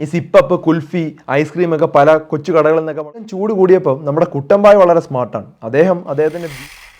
ഈ sip up kulfi ice cream ഒക്കെ പല കൊച്ചു കടകളിൽ നിന്നൊക്കെ ചൂട് കൂടിയപ്പോൾ നമ്മുടെ കുട്ടമ്പായ വളരെ സ്മാർട്ടാണ്. അദ്ദേഹം അദ്ദേഹത്തിന്റെ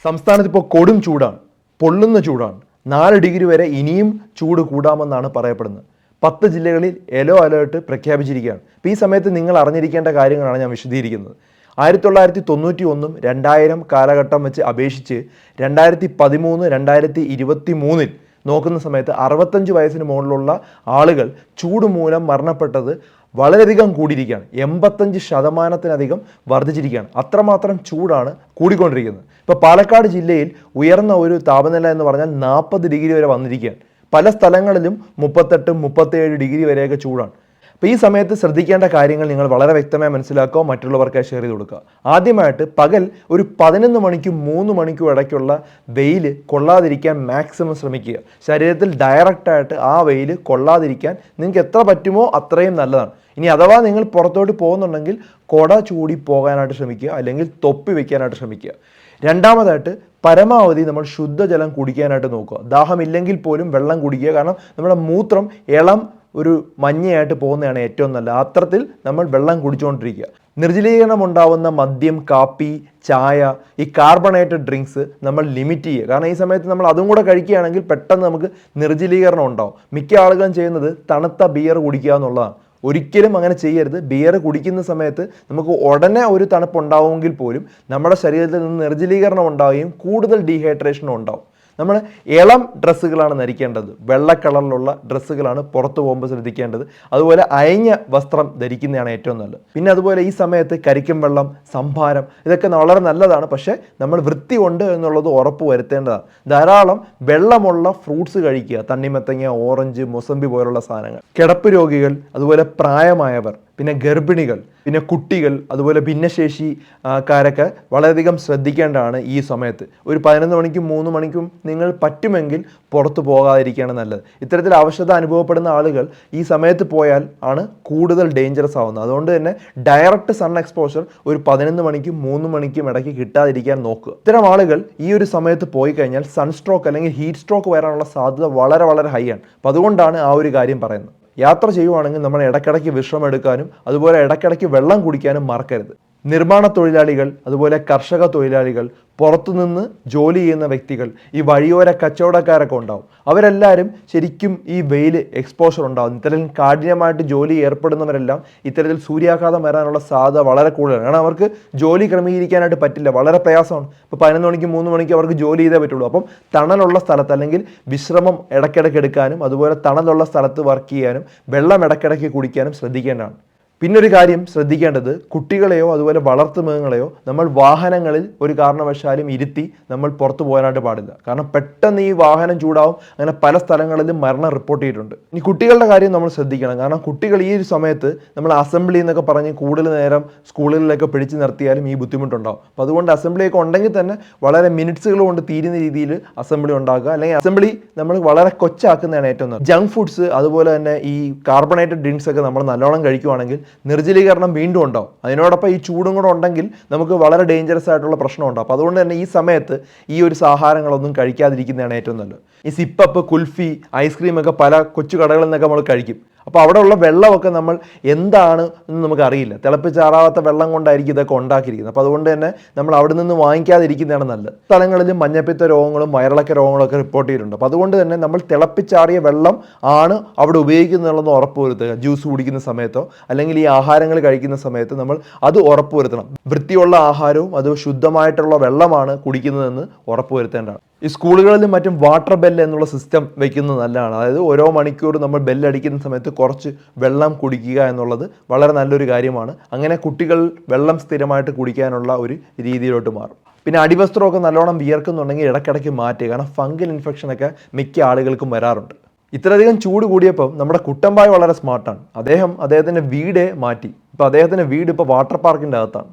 സംസ്ഥാനത്ത് ഇപ്പോൾ കൊടും ചൂടാണ് പൊള്ളുന്ന ചൂടാണ്. നാല് ഡിഗ്രി വരെ ഇനിയും ചൂട് കൂടാമെന്നാണ് പറയപ്പെടുന്നത്. പത്ത് ജില്ലകളിൽ യെല്ലോ അലേർട്ട് പ്രഖ്യാപിച്ചിരിക്കുകയാണ്. അപ്പോൾ ഈ സമയത്ത് നിങ്ങൾ അറിഞ്ഞിരിക്കേണ്ട കാര്യങ്ങളാണ് ഞാൻ വിശദീകരിക്കുന്നത്. ആയിരത്തി തൊള്ളായിരത്തി തൊണ്ണൂറ്റി ഒന്നും രണ്ടായിരം കാലഘട്ടം വെച്ച് അപേക്ഷിച്ച് രണ്ടായിരത്തി പതിമൂന്ന് രണ്ടായിരത്തി ഇരുപത്തി മൂന്നിൽ നോക്കുന്ന സമയത്ത് അറുപത്തഞ്ച് വയസ്സിന് മുകളിലുള്ള ആളുകൾ ചൂട് മൂലം മരണപ്പെട്ടത് വളരെയധികം കൂടിയിരിക്കുകയാണ്. എൺപത്തഞ്ച് ശതമാനത്തിനധികം വർദ്ധിച്ചിരിക്കുകയാണ്. അത്രമാത്രം ചൂടാണ് കൂടിക്കൊണ്ടിരിക്കുന്നത്. ഇപ്പോൾ പാലക്കാട് ജില്ലയിൽ ഉയർന്ന ഒരു താപനില എന്ന് പറഞ്ഞാൽ നാൽപ്പത് ഡിഗ്രി വരെ വന്നിരിക്കുകയാണ്. പല സ്ഥലങ്ങളിലും മുപ്പത്തെട്ട് മുപ്പത്തേഴ് ഡിഗ്രി വരെയൊക്കെ ചൂടാണ്. അപ്പോൾ ഈ സമയത്ത് ശ്രദ്ധിക്കേണ്ട കാര്യങ്ങൾ നിങ്ങൾ വളരെ വ്യക്തമായി മനസ്സിലാക്കുക മറ്റുള്ളവർക്ക് ഷെയർ ചെയ്ത് കൊടുക്കുക. ആദ്യമായിട്ട് പകൽ ഒരു പതിനൊന്ന് മണിക്കും മൂന്ന് മണിക്കും ഇടയ്ക്കുള്ള വെയിൽ കൊള്ളാതിരിക്കാൻ മാക്സിമം ശ്രമിക്കുക. ശരീരത്തിൽ ഡയറക്റ്റായിട്ട് ആ വെയിൽ കൊള്ളാതിരിക്കാൻ നിങ്ങൾക്ക് എത്ര പറ്റുമോ അത്രയും നല്ലതാണ്. ഇനി അഥവാ നിങ്ങൾ പുറത്തോട്ട് പോകുന്നുണ്ടെങ്കിൽ കൊട ചൂടി പോകാനായിട്ട് ശ്രമിക്കുക അല്ലെങ്കിൽ തൊപ്പി വെക്കാനായിട്ട് ശ്രമിക്കുക. രണ്ടാമതായിട്ട് പരമാവധി നമ്മൾ ശുദ്ധജലം കുടിക്കാനായിട്ട് നോക്കുക. ദാഹമില്ലെങ്കിൽ പോലും വെള്ളം കുടിക്കുക. കാരണം നമ്മുടെ മൂത്രം ഇളം ഒരു മഞ്ഞയായിട്ട് പോകുന്നതാണ് ഏറ്റവും നല്ലത്. അത്രത്തിൽ നമ്മൾ വെള്ളം കുടിച്ചുകൊണ്ടിരിക്കുക. നിർജലീകരണം ഉണ്ടാവുന്ന മദ്യം കാപ്പി ചായ ഈ കാർബണേറ്റഡ് ഡ്രിങ്ക്സ് നമ്മൾ ലിമിറ്റ് ചെയ്യുക. കാരണം ഈ സമയത്ത് നമ്മൾ അതും കൂടെ കഴിക്കുകയാണെങ്കിൽ പെട്ടെന്ന് നമുക്ക് നിർജലീകരണം ഉണ്ടാവും. മിക്ക ആളുകളും ചെയ്യുന്നത് തണുത്ത ബിയർ കുടിക്കുക എന്നുള്ളതാണ്. ഒരിക്കലും അങ്ങനെ ചെയ്യരുത്. ബിയർ കുടിക്കുന്ന സമയത്ത് നമുക്ക് ഉടനെ ഒരു തണുപ്പ് ഉണ്ടാവുമെങ്കിൽ പോലും നമ്മുടെ ശരീരത്തിൽ നിന്ന് നിർജലീകരണം ഉണ്ടാവുകയും കൂടുതൽ ഡീഹൈഡ്രേഷനും ഉണ്ടാവും. നമ്മൾ ഇളം ഡ്രസ്സുകളാണ് ധരിക്കേണ്ടത്. വെള്ള കളറിലുള്ള ഡ്രസ്സുകളാണ് പുറത്തു പോകുമ്പോൾ ശ്രദ്ധിക്കേണ്ടത്. അതുപോലെ അയഞ്ഞ വസ്ത്രം ധരിക്കുന്നതാണ് ഏറ്റവും നല്ലത്. പിന്നെ അതുപോലെ ഈ സമയത്ത് കരിക്കും വെള്ളം സംഭാരം ഇതൊക്കെ വളരെ നല്ലതാണ്. പക്ഷേ നമ്മൾ വൃത്തി ഉണ്ട് എന്നുള്ളത് ഉറപ്പ് വരുത്തേണ്ടതാണ്. ധാരാളം വെള്ളമുള്ള ഫ്രൂട്ട്സ് കഴിക്കുക. തണ്ണിമത്തങ്ങ ഓറഞ്ച് മൊസമ്പി പോലുള്ള സാധനങ്ങൾ. കിടപ്പ് രോഗികൾ അതുപോലെ പ്രായമായവർ. പിന്നെ ഗർഭിണികൾ പിന്നെ കുട്ടികൾ അതുപോലെ ഭിന്നശേഷി ആ, കാരൊക്കെ വളരെയധികം ശ്രദ്ധിക്കേണ്ടതാണ് ഈ സമയത്ത്. ഒരു പതിനൊന്ന് മണിക്കും മൂന്ന് മണിക്കും നിങ്ങൾ പറ്റുമെങ്കിൽ പുറത്തു പോകാതിരിക്കുകയാണ് നല്ലത്. ഇത്തരത്തിൽ അവശത അനുഭവപ്പെടുന്ന ആളുകൾ ഈ സമയത്ത് പോയാൽ ആണ് കൂടുതൽ ഡേഞ്ചറസ് ആവുന്നത്. അതുകൊണ്ട് തന്നെ ഡയറക്റ്റ് സൺ എക്സ്പോഷർ ഒരു പതിനൊന്ന് മണിക്കും മൂന്ന് മണിക്കും ഇടയ്ക്ക് കിട്ടാതിരിക്കാൻ നോക്കുക. ഇത്തരം ആളുകൾ ഈ ഒരു സമയത്ത് പോയി കഴിഞ്ഞാൽ സൺസ്ട്രോക്ക് അല്ലെങ്കിൽ ഹീറ്റ് സ്ട്രോക്ക് വരാനുള്ള സാധ്യത വളരെ വളരെ ഹൈ ആണ്. അപ്പോൾ അതുകൊണ്ടാണ് ആ ഒരു കാര്യം പറയുന്നത്. യാത്ര ചെയ്യുവാണെങ്കിൽ നമ്മൾ ഇടയ്ക്കിടയ്ക്ക് വിശ്രമം എടുക്കാനും അതുപോലെ ഇടയ്ക്കിടയ്ക്ക് വെള്ളം കുടിക്കാനും മറക്കരുത്. നിർമ്മാണ തൊഴിലാളികൾ അതുപോലെ കർഷക തൊഴിലാളികൾ പുറത്തുനിന്ന് ജോലി ചെയ്യുന്ന വ്യക്തികൾ ഈ വഴിയോര കച്ചവടക്കാരൊക്കെ ഉണ്ടാവും. അവരെല്ലാവരും ശരിക്കും ഈ വെയിൽ എക്സ്പോഷർ ഉണ്ടാവും. ഇത്തരത്തിൽ കാഠിന്യമായിട്ട് ജോലി ഏർപ്പെടുന്നവരെല്ലാം ഇത്തരത്തിൽ സൂര്യാഘാതം വരാനുള്ള സാധ്യത വളരെ കൂടുതലാണ്. കാരണം അവർക്ക് ജോലി ക്രമീകരിക്കാനായിട്ട് പറ്റില്ല. വളരെ പ്രയാസമാണ്. ഇപ്പോൾ പതിനൊന്ന് മണിക്ക് മൂന്ന് മണിക്ക് അവർക്ക് ജോലി ചെയ്തേ പറ്റുള്ളൂ. അപ്പം തണലുള്ള സ്ഥലത്ത് അല്ലെങ്കിൽ വിശ്രമം ഇടയ്ക്കിടയ്ക്ക് എടുക്കാനും അതുപോലെ തണലുള്ള സ്ഥലത്ത് വർക്ക് ചെയ്യാനും വെള്ളം ഇടയ്ക്കിടയ്ക്ക് കുടിക്കാനും ശ്രദ്ധിക്കേണ്ടതാണ്. പിന്നെ ഒരു കാര്യം ശ്രദ്ധിക്കേണ്ടത് കുട്ടികളെയോ അതുപോലെ വളർത്തു മൃഗങ്ങളെയോ നമ്മൾ വാഹനങ്ങളിൽ ഒരു കാരണവശാലും ഇരുത്തി നമ്മൾ പുറത്തു പോകാനായിട്ട് പാടില്ല. കാരണം പെട്ടെന്ന് ഈ വാഹനം ചൂടാവും. അങ്ങനെ പല സ്ഥലങ്ങളിലും മരണം റിപ്പോർട്ട് ചെയ്തിട്ടുണ്ട്. ഇനി കുട്ടികളുടെ കാര്യം നമ്മൾ ശ്രദ്ധിക്കണം. കാരണം കുട്ടികൾ ഈ ഒരു സമയത്ത് നമ്മൾ അസംബ്ലി എന്നൊക്കെ പറഞ്ഞ് കൂടുതൽ നേരം സ്കൂളുകളിലൊക്കെ പിടിച്ചു നിർത്തിയാലും ഈ ബുദ്ധിമുട്ടുണ്ടാവും. അപ്പോൾ അതുകൊണ്ട് അസംബ്ലിയൊക്കെ ഉണ്ടെങ്കിൽ തന്നെ വളരെ മിനിറ്റ്സുകൾ കൊണ്ട് തീരുന്ന രീതിയിൽ അസംബ്ലി ഉണ്ടാക്കുക. അല്ലെങ്കിൽ അസംബ്ലി നമ്മൾ വളരെ കൊച്ചാക്കുന്നതാണ് ഏറ്റവും നല്ലത്. ജങ്ക് ഫുഡ്സ് അതുപോലെ തന്നെ ഈ കാർബണേറ്റഡ് ഡ്രിങ്ക്സ് ഒക്കെ നമ്മൾ നല്ലോണം കഴിക്കുവാണെങ്കിൽ നിർജലീകരണം വീണ്ടും ഉണ്ടാവും. അതിനോടൊപ്പം ഈ ചൂടും കൂടെ ഉണ്ടെങ്കിൽ നമുക്ക് വളരെ ഡേഞ്ചറസ് ആയിട്ടുള്ള പ്രശ്നം ഉണ്ടാവും അപ്പോൾ അതുകൊണ്ട് തന്നെ ഈ സമയത്ത് ഈ ഒരു ആഹാരങ്ങളൊന്നും കഴിക്കാതിരിക്കുന്നതാണ് ഏറ്റവും നല്ലത്. ഈ സിപ്പപ്പ് കുൽഫി ഐസ്ക്രീമൊക്കെ പല കൊച്ചു കടകളിൽ നിന്നൊക്കെ നമ്മൾ കഴിക്കും. അപ്പോൾ അവിടെ ഉള്ള വെള്ളമൊക്കെ നമ്മൾ എന്താണ് എന്ന് നമുക്കറിയില്ല തിളപ്പിച്ചാറാവാത്ത വെള്ളം കൊണ്ടായിരിക്കും ഇതൊക്കെ ഉണ്ടാക്കിയിരിക്കുന്നത്. അപ്പോൾ അതുകൊണ്ട് തന്നെ നമ്മൾ അവിടെ നിന്ന് വാങ്ങിക്കാതിരിക്കുന്നതാണ് നല്ലത്. സ്ഥലങ്ങളിൽ മഞ്ഞപ്പിത്ത രോഗങ്ങളും വയറിളക്ക രോഗങ്ങളൊക്കെ റിപ്പോർട്ട് ചെയ്തിട്ടുണ്ട്. അപ്പോൾ അതുകൊണ്ട് തന്നെ നമ്മൾ തിളപ്പിച്ചാറിയ വെള്ളം ആണ് അവിടെ ഉപയോഗിക്കുന്നുള്ളതെന്ന് ഉറപ്പ് വരുത്തുക. ജ്യൂസ് കുടിക്കുന്ന സമയത്തോ അല്ലെങ്കിൽ ഈ ആഹാരങ്ങൾ കഴിക്കുന്ന സമയത്ത് നമ്മൾ അത് ഉറപ്പുവരുത്തണം വൃത്തിയുള്ള ആഹാരവും അത് ശുദ്ധമായിട്ടുള്ള വെള്ളമാണ് കുടിക്കുന്നതെന്ന് ഉറപ്പ് വരുത്തേണ്ടതാണ്. ഈ സ്കൂളുകളിലും മറ്റും വാട്ടർ ബെല്ല് എന്നുള്ള സിസ്റ്റം വെക്കുന്നത് നല്ലതാണ്. അതായത് ഓരോ മണിക്കൂർ നമ്മൾ ബെല്ലടിക്കുന്ന സമയത്ത് കുറച്ച് വെള്ളം കുടിക്കുക എന്നുള്ളത് വളരെ നല്ലൊരു കാര്യമാണ്. അങ്ങനെ കുട്ടികൾ വെള്ളം സ്ഥിരമായിട്ട് കുടിക്കാനുള്ള ഒരു രീതിയിലോട്ട് മാറും. പിന്നെ അടിവസ്ത്രമൊക്കെ നല്ലോണം വിയർക്കുന്നുണ്ടെങ്കിൽ ഇടയ്ക്കിടയ്ക്ക് മാറ്റുക. കാരണം ഫംഗൽ ഇൻഫെക്ഷനൊക്കെ മിക്ക ആളുകൾക്കും വരാറുണ്ട്. ഇത്രയധികം ചൂട് കൂടിയപ്പം നമ്മുടെ കുട്ടമ്പായ വളരെ സ്മാർട്ടാണ് അദ്ദേഹം അദ്ദേഹത്തിന്റെ വീടേ മാറ്റി. ഇപ്പോൾ അദ്ദേഹത്തിന്റെ വീട് ഇപ്പോൾ വാട്ടർ പാർക്കിന്റെ അകത്താണ്.